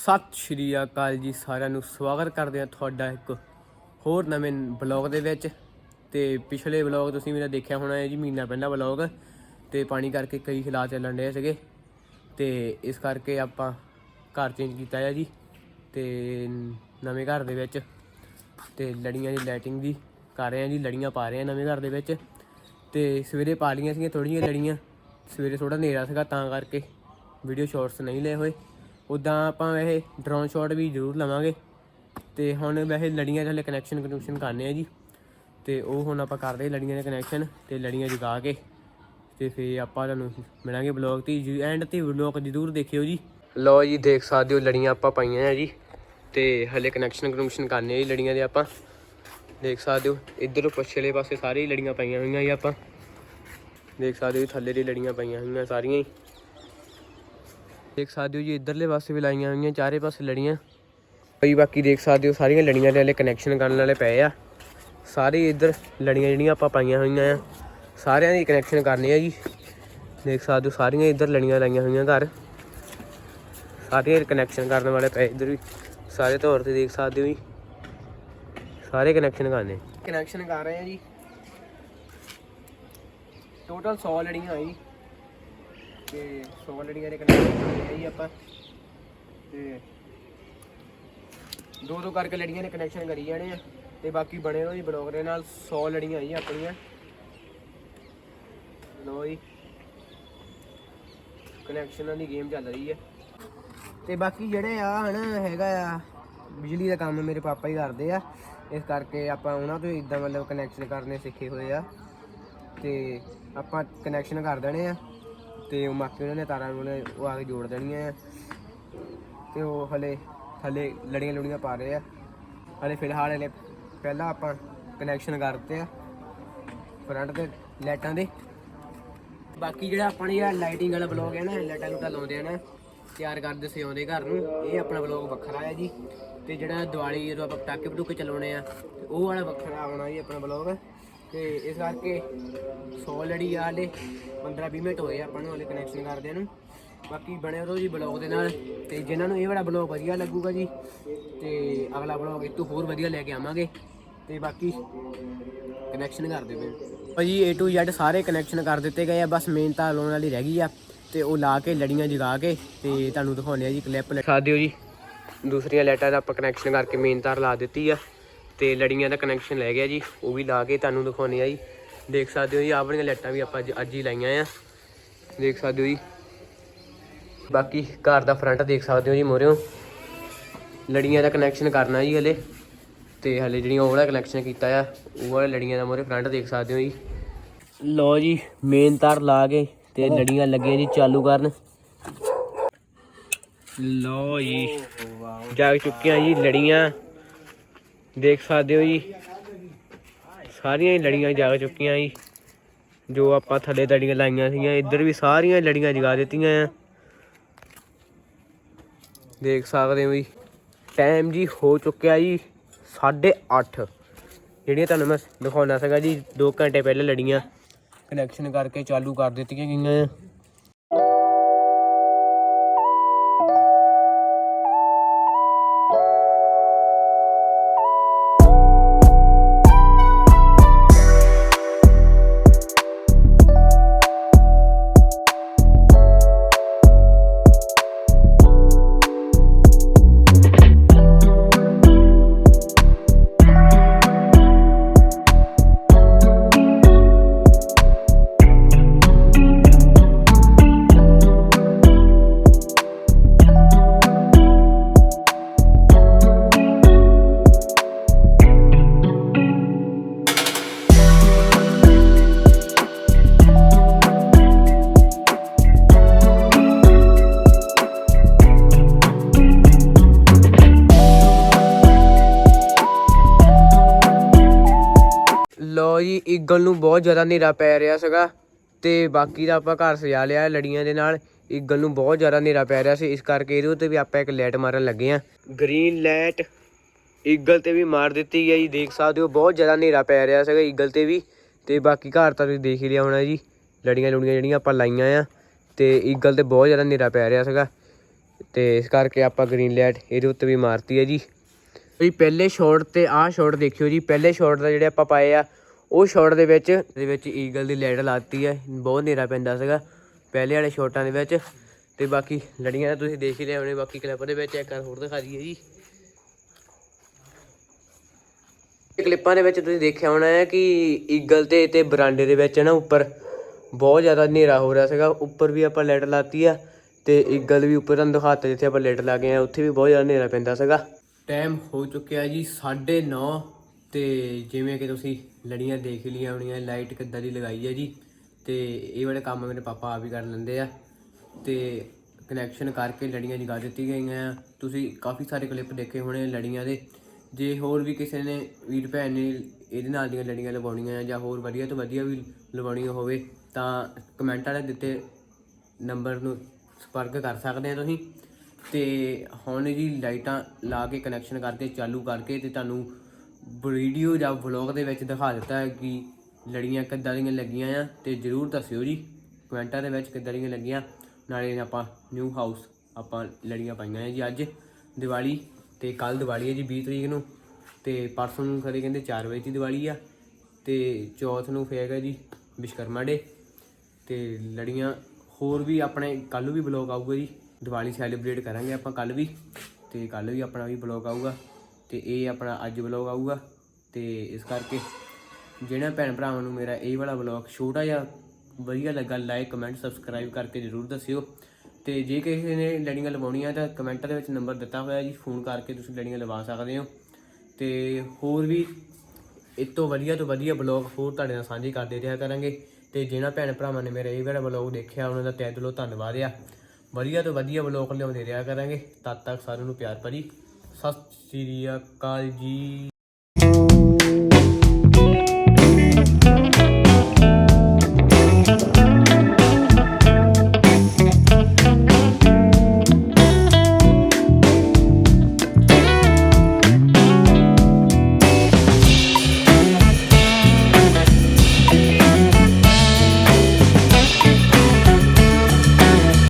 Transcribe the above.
ਸਤਿ ਸ਼੍ਰੀ ਅਕਾਲ ਜੀ ਸਾਰਿਆਂ ਨੂੰ, ਸਵਾਗਤ ਕਰਦੇ ਹਾਂ ਤੁਹਾਡਾ ਇੱਕ ਹੋਰ ਨਵੇਂ ਬਲੌਗ ਦੇ ਵਿੱਚ। ਤੇ ਪਿਛਲੇ ਬਲੌਗ ਤੁਸੀਂ ਮੇਰਾ ਦੇਖਿਆ ਹੋਣਾ ਹੈ ਜੀ, ਮਹੀਨਾ ਪਹਿਲਾਂ ਬਲੌਗ ਤੇ ਪਾਣੀ ਕਰਕੇ ਕਈ ਹਾਲਾਤ ਚੱਲਣ ਡਏ ਸੀਗੇ। ਤੇ ਇਸ ਕਰਕੇ ਆਪਾਂ ਘਰ ਚੇਂਜ ਕੀਤਾ ਹੈ ਜੀ, ਤੇ ਨਵੇਂ ਘਰ ਦੇ ਵਿੱਚ। ਤੇ ਲੜੀਆਂ ਦੀ ਲਾਈਟਿੰਗ ਦੀ ਕਰ ਰਹੇ ਹਾਂ ਜੀ, ਲੜੀਆਂ ਪਾ ਰਹੇ ਹਾਂ ਨਵੇਂ ਘਰ ਦੇ ਵਿੱਚ। ਤੇ ਸਵੇਰੇ ਪਾ ਲਈਆਂ ਸੀਗੀਆਂ ਥੋੜੀਆਂ ਲੜੀਆਂ, ਸਵੇਰੇ ਥੋੜਾ ਹਨੇਰਾ ਸੀਗਾ ਤਾਂ ਕਰਕੇ ਵੀਡੀਓ ਸ਼ਾਰਟਸ ਨਹੀਂ ਲਏ ਹੋਏ। ਉਦਾਂ ਆਪਾਂ ਵੈਸੇ ਡਰੋਨ ਸ਼ਾਟ ਵੀ ਜ਼ਰੂਰ ਲਵਾਂਗੇ। ਤੇ ਹੁਣ ਵੈਸੇ ਲੜੀਆਂ ਦੇ ਹਲੇ ਕਨੈਕਸ਼ਨ ਕਨੈਕਸ਼ਨ ਕਰਨੇ ਆ ਜੀ। ਤੇ ਉਹ ਹੁਣ ਆਪਾਂ ਕਰਦੇ ਲੜੀਆਂ ਦੇ ਕਨੈਕਸ਼ਨ ਤੇ ਲੜੀਆਂ ਜਗਾ ਕੇ। ਤੇ ਫੇਰ ਆਪਾਂ ਤੁਹਾਨੂੰ ਮਿਲਾਂਗੇ ਬਲੌਗ ਤੇ ਐਂਡ ਤੇ ਬਲੌਗ ਜ਼ਰੂਰ ਦੇਖਿਓ ਜੀ। ਲਓ ਜੀ, ਦੇਖ ਸਕਦੇ ਹੋ ਲੜੀਆਂ ਆਪਾਂ ਪਾਈਆਂ ਆ ਜੀ। ਤੇ ਹਲੇ ਕਨੈਕਸ਼ਨ ਕਨੈਕਸ਼ਨ ਕਰਨੇ ਆ ਜੀ ਲੜੀਆਂ ਦੇ ਆਪਾਂ। ਦੇਖ ਸਕਦੇ ਹੋ, ਇੱਧਰ ਪਛਲੇ ਪਾਸੇ ਸਾਰੀ ਲੜੀਆਂ ਪਾਈਆਂ ਹੋਈਆਂ ਜੀ ਆਪਾਂ। ਦੇਖ ਸਕਦੇ ਹੋ ਜੀ, ਥੱਲੇ ਦੀ ਲੜੀਆਂ ਪਾਈਆਂ ਹੋਈਆਂ ਸਾਰੀਆਂ ਹੀ। ਦੇਖ ਸਕਦੇ ਹੋ ਜੀ, ਇੱਧਰਲੇ ਪਾਸੇ ਵੀ ਲਾਈਆਂ ਹੋਈਆਂ, ਚਾਰੇ ਪਾਸੇ ਲੜੀਆਂ। ਭਾਈ ਬਾਕੀ ਦੇਖ ਸਕਦੇ ਹੋ, ਸਾਰੀਆਂ ਲੜੀਆਂ ਦੇ ਹਲੇ ਕਨੈਕਸ਼ਨ ਕਰਨ ਵਾਲੇ ਪਏ ਆ। ਸਾਰੇ ਇੱਧਰ ਲੜੀਆਂ ਜਿਹੜੀਆਂ ਆਪਾਂ ਪਾਈਆਂ ਹੋਈਆਂ ਆ। ਸਾਰਿਆਂ ਦੀ ਕਨੈਕਸ਼ਨ ਕਰਨੀ ਆ ਜੀ। ਦੇਖ ਸਕਦੇ ਹੋ, ਸਾਰੀਆਂ ਇੱਧਰ ਲੜੀਆਂ ਲਾਈਆਂ ਹੋਈਆਂ ਘਰ। ਸਾਰੇ ਕਨੈਕਸ਼ਨ ਕਰਨ ਵਾਲੇ ਪਏ ਇੱਧਰ ਵੀ। ਸਾਰੇ ਤੌਰ ਤੇ ਦੇਖ ਸਕਦੇ ਹੋ ਜੀ। ਸਾਰੇ ਕਨੈਕਸ਼ਨ ਕਰਨੇ। ਕਨੈਕਸ਼ਨ ਕਰ ਰਹੇ ਆ ਜੀ। ਟੋਟਲ 100 ਲੜੀਆਂ ਆ ਜੀ। ਤੇ 100 ਲੜੀਆਂ ਦੇ ਕਨੈਕਸ਼ਨ ਕਰਨੇ ਆ ਜੀ ਆਪਾਂ। ਤੇ ਦੋ ਦੋ ਕਰਕੇ ਲੜੀਆਂ ਦੇ ਕਨੈਕਸ਼ਨ ਕਰੀ ਜਾਣੇ ਆ। ਤੇ ਬਾਕੀ ਬਣੇ ਰਹੋ ਜੀ ਬਲੌਗ ਦੇ ਨਾਲ 100 ਲੜੀਆਂ ਜੀ ਆਪਣੀਆਂ। ਲੋ ਜੀ। ਕਨੈਕਸ਼ਨਾਂ ਦੀ ਗੇਮ ਚੱਲ ਰਹੀ ਹੈ ਤੇ ਬਾਕੀ ਜਿਹੜੇ ਆ ਹਨ, ਹੈਗਾ ਆ, ਬਿਜਲੀ ਦਾ ਕੰਮ ਮੇਰੇ ਪਾਪਾ ਹੀ ਕਰਦੇ ਆ। ਇਸ ਕਰਕੇ ਆਪਾਂ ਉਹਨਾਂ ਤੋਂ ਇਦਾਂ ਮਤਲਬ ਕਨੈਕਸ਼ਨ ਕਰਨੇ ਸਿੱਖੇ ਹੋਏ ਆ। ਤੇ ਆਪਾਂ ਕਨੈਕਸ਼ਨ ਕਰ ਦੇਣੇ ਆ। ਤੇ ਉਹ ਮਾਕੇ ਉਹਨਾਂ ਨੇ ਤਾਰਾਂ ਨੂੰ ਉਹਨੇ ਉਹ ਆ ਕੇ ਜੋੜ ਦੇਣੀਆਂ ਆ। ਤੇ ਉਹ ਹਲੇ ਹਲੇ ਲੜੀਆਂ ਲੁੜੀਆਂ ਪਾ ਰਹੇ ਆ। ਹਲੇ ਫਿਲਹਾਲ ਇਹਨੇ ਪਹਿਲਾਂ ਆਪਾਂ ਕਨੈਕਸ਼ਨ ਕਰਤੇ ਆ ਫਰੰਟ ਤੇ ਲਾਈਟਾਂ ਦੇ। ਬਾਕੀ ਜਿਹੜਾ ਆਪਾਂ ਨੇ ਜਿਹੜਾ ਲਾਈਟਿੰਗ ਵਾਲਾ ਬਲੌਗ ਹੈ ਨਾ, ਲਾਈਟਾਂ ਨੂੰ ਤਾਂ ਲਾਉਂਦੇ ਆ ਨਾ, ਤਿਆਰ ਕਰਦੇ ਸਿਉਂਦੇ ਘਰ ਨੂੰ। ਇਹ ਆਪਣਾ ਬਲੌਗ ਵੱਖਰਾ ਹੈ ਜੀ। ਤੇ ਜਿਹੜਾ ਦੀਵਾਲੀ ਜਦੋਂ ਆਪਾਂ ਪਟਾਕੇ ਪਟੂਕੇ ਚਲਾਉਣੇ ਆ ਤੇ ਉਹ ਵਾਲਾ ਵੱਖਰਾ ਆਉਣਾ ਜੀ ਆਪਣਾ ਬਲੌਗ ਤੇ ਇਸ ਕਰਕੇ 100 ਲੜੀ ਆ ਹਲੇ 15 20 ਮਿੰਟ ਹੋਏ ਆ ਆਪਾਂ ਨੂੰ ਹਲੇ ਕਨੈਕਸ਼ਨ ਕਰਦੇ ਨੂੰ। ਬਾਕੀ ਬਣੇ ਰਹੋ ਜੀ ਬਲੌਗ ਦੇ ਨਾਲ। ਤੇ ਜਿਨ੍ਹਾਂ ਨੂੰ ਇਹ ਵਾਲਾ ਬਲੌਗ ਵਧੀਆ ਲੱਗੂਗਾ ਜੀ, ਤੇ ਅਗਲਾ ਬਲੌਗ ਇਹ ਹੋਰ ਵਧੀਆ ਲੈ ਕੇ ਆਵਾਂਗੇ। ਤੇ ਬਾਕੀ ਕਨੈਕਸ਼ਨ ਕਰ ਦਿਓ ਭਾਜੀ A to Z ਸਾਰੇ ਕਨੈਕਸ਼ਨ ਕਰ ਦਿੱਤੇ ਗਏ ਆ, ਬਸ ਮੇਨ ਤਾਂ ਲਾਉਣ ਵਾਲੀ ਰਹਿ ਗਈ ਆ। ਤੇ ਉਹ ਲਾ ਕੇ, ਲੜੀਆਂ ਜਗਾ ਕੇ, ਤੇ ਤੁਹਾਨੂੰ ਦਿਖਾਉਂਦੇ ਆ ਜੀ ਕਲਿੱਪ ਲਿਖਾ ਦਿਓ ਜੀ। ਦੂਸਰੀਆਂ ਲਾਈਟਾਂ ਦਾ ਆਪਾਂ ਕਨੈਕਸ਼ਨ ਕਰਕੇ ਮੇਨ ਤਾਰ ਲਾ ਦਿੱਤੀ ਆ। ਤੇ ਲੜੀਆਂ ਦਾ ਕਨੈਕਸ਼ਨ ਲੈ ਗਿਆ ਜੀ। ਉਹ ਵੀ ਲਾ ਕੇ ਤੁਹਾਨੂੰ ਦਿਖਾਉਂਦੇ ਆ ਜੀ। ਦੇਖ ਸਕਦੇ ਹੋ ਜੀ, ਆਹ ਵਾਲੀਆਂ ਲਾਈਟਾਂ ਵੀ ਆਪਾਂ ਅੱਜ- ਹੀ ਲਾਈਆਂ ਆ। ਦੇਖ ਸਕਦੇ ਹੋ ਜੀ। ਬਾਕੀ ਘਰ ਦਾ ਫਰੰਟ ਦੇਖ ਸਕਦੇ ਹੋ ਜੀ ਮੋਰਿਓ। ਲੜੀਆਂ ਦਾ ਕਨੈਕਸ਼ਨ ਕਰਨਾ ਜੀ ਹਲੇ। ਤੇ ਹਲੇ ਜਿਹੜੀਆਂ ਉਹ ਵਾਲਾ ਕਨੈਕਸ਼ਨ ਕੀਤਾ ਆ, ਉਹ ਵਾਲਾ ਲੜੀਆਂ ਦਾ ਮੋਰੇ ਫਰੰਟ ਦੇਖ ਸਕਦੇ ਹੋ ਜੀ। ਲਓ ਜੀ ਮੇਨ ਤਾਰ ਲਾ ਕੇ ਤੇ ਲੜੀਆਂ ਲੱਗੀਆਂ ਜੀ ਚਾਲੂ ਕਰਨ। ਲਓ ਜੀ। ਜਾਗ ਚੁੱਕੀਆਂ ਜੀ ਲੜੀਆਂ। ਦੇਖ ਸਕਦੇ ਹੋ ਜੀ ਸਾਰੀਆਂ ਹੀ ਲੜੀਆਂ ਜਾਗ ਚੁੱਕੀਆਂ ਜੀ ਜੋ ਆਪਾਂ ਥੱਲੇ ਲੜੀਆਂ ਲਾਈਆਂ ਸੀਗੀਆਂ ਇੱਧਰ ਵੀ ਸਾਰੀਆਂ ਲੜੀਆਂ ਜਗਾ ਦਿੱਤੀਆਂ ਆ ਦੇਖ ਸਕਦੇ ਹੋ ਜੀ ਟਾਈਮ ਜੀ ਹੋ ਚੁੱਕਿਆ ਜੀ 8:30 ਜਿਹੜੀਆਂ ਤੁਹਾਨੂੰ ਮੈਂ ਦਿਖਾਉਣਾ ਸੀਗਾ ਜੀ 2 ਘੰਟੇ ਪਹਿਲਾਂ ਲੜੀਆਂ ਕਨੈਕਸ਼ਨ ਕਰਕੇ ਚਾਲੂ ਕਰ ਦਿੱਤੀਆਂ ਗਈਆਂ ਆ ਈਗਲ ਨੂੰ ਬਹੁਤ ਜ਼ਿਆਦਾ ਹਨੇਰਾ ਪੈ ਰਿਹਾ ਸੀਗਾ ਤੇ ਬਾਕੀ ਦਾ ਆਪਾਂ ਘਰ ਸਜਾ ਲਿਆ ਲੜੀਆਂ ਦੇ ਨਾਲ। ਈਗਲ ਨੂੰ ਬਹੁਤ ਜ਼ਿਆਦਾ ਹਨੇਰਾ ਪੈ ਰਿਹਾ ਸੀ, ਇਸ ਕਰਕੇ ਇਹਦੇ ਉੱਤੇ ਵੀ ਆਪਾਂ ਇੱਕ ਲਾਈਟ ਮਾਰਨ ਲੱਗੇ ਆ ਗ੍ਰੀਨ ਲਾਈਟ ਈਗਲ ਤੇ ਵੀ ਮਾਰ ਦਿੱਤੀ ਗਈ ਦੇਖ ਸਕਦੇ ਹੋ, ਬਹੁਤ ਜ਼ਿਆਦਾ ਹਨੇਰਾ ਪੈ ਰਿਹਾ ਸੀਗਾ ਈਗਲ ਤੇ ਵੀ। ਤੇ ਬਾਕੀ ਘਰ ਤਾਂ ਤੁਸੀਂ ਦੇਖ ਹੀ ਲਿਆ ਹੋਣਾ ਜੀ, ਲੜੀਆਂ ਲੁੜੀਆਂ ਜਿਹੜੀਆਂ ਆਪਾਂ ਲਾਈਆਂ ਆ, ਤੇ ਈਗਲ ਤੇ ਬਹੁਤ ਜ਼ਿਆਦਾ ਹਨੇਰਾ ਪੈ ਰਿਹਾ ਸੀਗਾ। ਤੇ ਇਸ ਕਰਕੇ ਆਪਾਂ ਗ੍ਰੀਨ ਲਾਈਟ ਇਹਦੇ ਉੱਤੇ ਵੀ ਮਾਰਤੀ ਹੈ ਜੀ। ਜੀ ਪਹਿਲੇ ਸ਼ਾਟ ਤੇ ਆਹ ਸ਼ਾਟ ਦੇਖਿਓ ਜੀ, ਪਹਿਲੇ ਸ਼ਾਟ ਦਾ ਜਿਹੜੇ ਆਪਾਂ ਪਾਏ ਆ ਉਹ ਸ਼ਾਟ ਦੇ ਵਿੱਚ ਦੇ ਵਿੱਚ ਈਗਲ ਦੀ ਲਾਈਟ ਲਾਤੀ ਹੈ ਬਹੁਤ ਹਨੇਰਾ ਪੈਂਦਾ ਸੀਗਾ, ਪਹਿਲੇ ਵਾਲੇ ਸ਼ਾਟਾਂ ਦੇ ਵਿੱਚ, ਤੇ ਬਾਕੀ ਲੜੀਆਂ ਤਾਂ ਤੁਸੀਂ ਦੇਖ ਹੀ ਲਿਆ ਹੋਣੇ, ਬਾਕੀ ਕਲਿੱਪ ਦੇ ਵਿੱਚ ਇੱਕ ਵਾਰ ਹੋਰ ਦਿਖਾ ਦਈਏ ਜੀ। ਕਲਿੱਪਾਂ ਦੇ ਵਿੱਚ ਤੁਸੀਂ ਦੇਖਿਆ ਹੋਣਾ ਹੈ ਕਿ ਈਗਲ ਤੇ ਤੇ ਬਰਾਂਡੇ ਦੇ ਵਿੱਚ ਨਾ ਉੱਪਰ ਬਹੁਤ ਜ਼ਿਆਦਾ ਹਨੇਰਾ ਹੋ ਰਿਹਾ ਸੀਗਾ, ਉੱਪਰ ਵੀ ਆਪਾਂ ਲਾਈਟ ਲਾਤੀ ਆ, ਤੇ ਈਗਲ ਵੀ ਉੱਪਰ ਤੁਹਾਨੂੰ ਦਿਖਾਤਾ ਜਿੱਥੇ ਆਪਾਂ ਲਾਈਟ ਲਾ ਗਏ ਆ ਉੱਥੇ ਵੀ ਬਹੁਤ ਜ਼ਿਆਦਾ ਹਨੇਰਾ ਪੈਂਦਾ ਸੀਗਾ। ਟਾਈਮ ਹੋ ਚੁੱਕਿਆ ਜੀ 9:30 ਤੇ ਜਿਵੇਂ ਕਿ ਤੁਸੀਂ ਲੜੀਆਂ ਦੇਖ ਹੀ ਲਈਆਂ ਹੋਣੀਆਂ ਲਾਈਟ ਕਿੱਦਾਂ ਦੀ ਲਗਾਈ ਹੈ ਜੀ। ਤੇ ਇਹ ਵਾਲੇ ਕੰਮ ਮੇਰੇ ਪਾਪਾ ਆਪ ਹੀ ਕਰ ਲੈਂਦੇ ਆ। ਤੇ ਕਨੈਕਸ਼ਨ ਕਰਕੇ ਲੜੀਆਂ ਜਗਾ ਦਿੱਤੀ ਗਈਆਂ ਆ। ਤੁਸੀਂ ਕਾਫੀ ਸਾਰੇ ਕਲਿੱਪ ਦੇਖੇ ਹੋਣੇ ਲੜੀਆਂ ਦੇ। ਜੇ ਹੋਰ ਵੀ ਕਿਸੇ ਨੇ ਵੀਰ ਭੈਣ ਨੇ ਇਹਦੇ ਨਾਲ ਦੀਆਂ ਲੜੀਆਂ ਲਵਾਉਣੀਆਂ ਜਾਂ ਹੋਰ ਵਧੀਆ ਤੋਂ ਵਧੀਆ ਵੀ ਲਵਾਉਣੀਆਂ ਹੋਵੇ, ਤਾਂ ਕਮੈਂਟ ਵਾਲੇ ਦਿੱਤੇ ਨੰਬਰ ਨੂੰ ਸੰਪਰਕ ਕਰ ਸਕਦੇ ਆ ਤੁਸੀਂ। ਤੇ ਹੁਣ ਜੀ ਲਾਈਟਾਂ ਲਾ ਕੇ ਕਨੈਕਸ਼ਨ ਕਰਕੇ ਚਾਲੂ ਕਰਕੇ ਤੇ ਤੁਹਾਨੂੰ ਵੀਡੀਓ ਜਾਂ ਵਲੌਗ ਦੇ ਵਿੱਚ ਦਿਖਾ ਦਿੱਤਾ ਹੈ ਕਿ ਲੜੀਆਂ ਕਿੱਦਾਂ ਦੀਆਂ ਲੱਗੀਆਂ ਆ ਤੇ ਜਰੂਰ ਦੱਸਿਓ ਜੀ। ਕਮੈਂਟਾਂ ਦੇ ਵਿੱਚ ਕਿੱਦਾਂ ਦੀਆਂ ਲੱਗੀਆਂ। ਨਾਲੇ ਆਪਾਂ ਨਿਊ ਹਾਊਸ ਆਪਾਂ ਲੜੀਆਂ ਪਾਈਆਂ ਆ ਜੀ ਅੱਜ। ਦੀਵਾਲੀ ਤੇ ਕੱਲ ਦੀਵਾਲੀ ਹੈ ਜੀ 20 ਤਰੀਕ ਨੂੰ ਤੇ ਪਰਸੋਂ ਨੂੰ ਖਰੇ ਕਹਿੰਦੇ 4 ਵਜੇ ਦੀ ਦੀਵਾਲੀ ਆ ਤੇ ਚੌਥ ਨੂੰ ਫੇਰ ਹੈਗਾ ਜੀ ਵਿਸ਼ਕਰਮਾ ਡੇ ਤੇ ਲੜੀਆਂ ਹੋਰ ਵੀ ਆਪਣੇ ਕੱਲ ਨੂੰ ਵੀ ਬਲੌਗ ਆਊਗਾ ਜੀ। ਦੀਵਾਲੀ ਸੈਲੀਬ੍ਰੇਟ ਕਰਾਂਗੇ ਆਪਾਂ ਕੱਲ ਵੀ ਤੇ ਕੱਲ ਵੀ ਆਪਣਾ ਵੀ ਬਲੌਗ ਆਊਗਾ। ਤੇ ਇਹ ਆਪਣਾ ਅੱਜ ਬਲੌਗ ਆਊਗਾ ਤੇ ਇਸ ਕਰਕੇ ਜਿਹੜਾ ਭੈਣ ਭਰਾਵਾਂ ਨੂੰ ਮੇਰਾ ਇਹ ਵਾਲਾ ਬਲੌਗ ਛੋਟਾ ਜਿਹਾ ਵਧੀਆ ਲੱਗਾ ਲਾਈਕ ਕਮੈਂਟ ਸਬਸਕ੍ਰਾਈਬ ਕਰਕੇ ਜਰੂਰ ਦੱਸਿਓ। ਤੇ ਜੇ ਕਿਸੇ ਨੇ ਲੜੀਆਂ ਲਵਾਉਣੀਆਂ ਤਾਂ ਕਮੈਂਟਾਂ ਦੇ ਵਿੱਚ ਨੰਬਰ ਦਿੱਤਾ ਹੋਇਆ ਜੀ ਫੋਨ ਕਰਕੇ ਤੁਸੀਂ ਲੜੀਆਂ ਲਵਾ ਸਕਦੇ ਹੋ। ਤੇ ਹੋਰ ਵੀ ਇਸ ਤੋਂ ਵਧੀਆ ਤੋਂ ਵਧੀਆ ਬਲੌਗ ਹੋਰ ਤੁਹਾਡੇ ਨਾਲ ਸਾਂਝੇ ਕਰਦੇ ਰਿਹਾ ਕਰਾਂਗੇ। ਤੇ ਜਿਹਨਾਂ ਭੈਣ ਭਰਾਵਾਂ ਨੇ ਮੇਰਾ ਇਹ ਵਾਲਾ ਬਲੌਗ ਦੇਖਿਆ, ਉਹਨਾਂ ਦਾ ਤਹਿ ਦਿਲੋਂ ਧੰਨਵਾਦ ਆ। ਵਧੀਆ ਤੋਂ ਵਧੀਆ ਬਲੌਗ ਲਿਆਉਂਦੇ ਰਿਹਾ ਕਰਾਂਗੇ। ਤਦ ਤੱਕ ਸਾਰਿਆਂ ਨੂੰ ਪਿਆਰ ਭਰੀ। ਸਤਿ ਸ਼੍ਰੀ ਅਕਾਲ ਜੀ।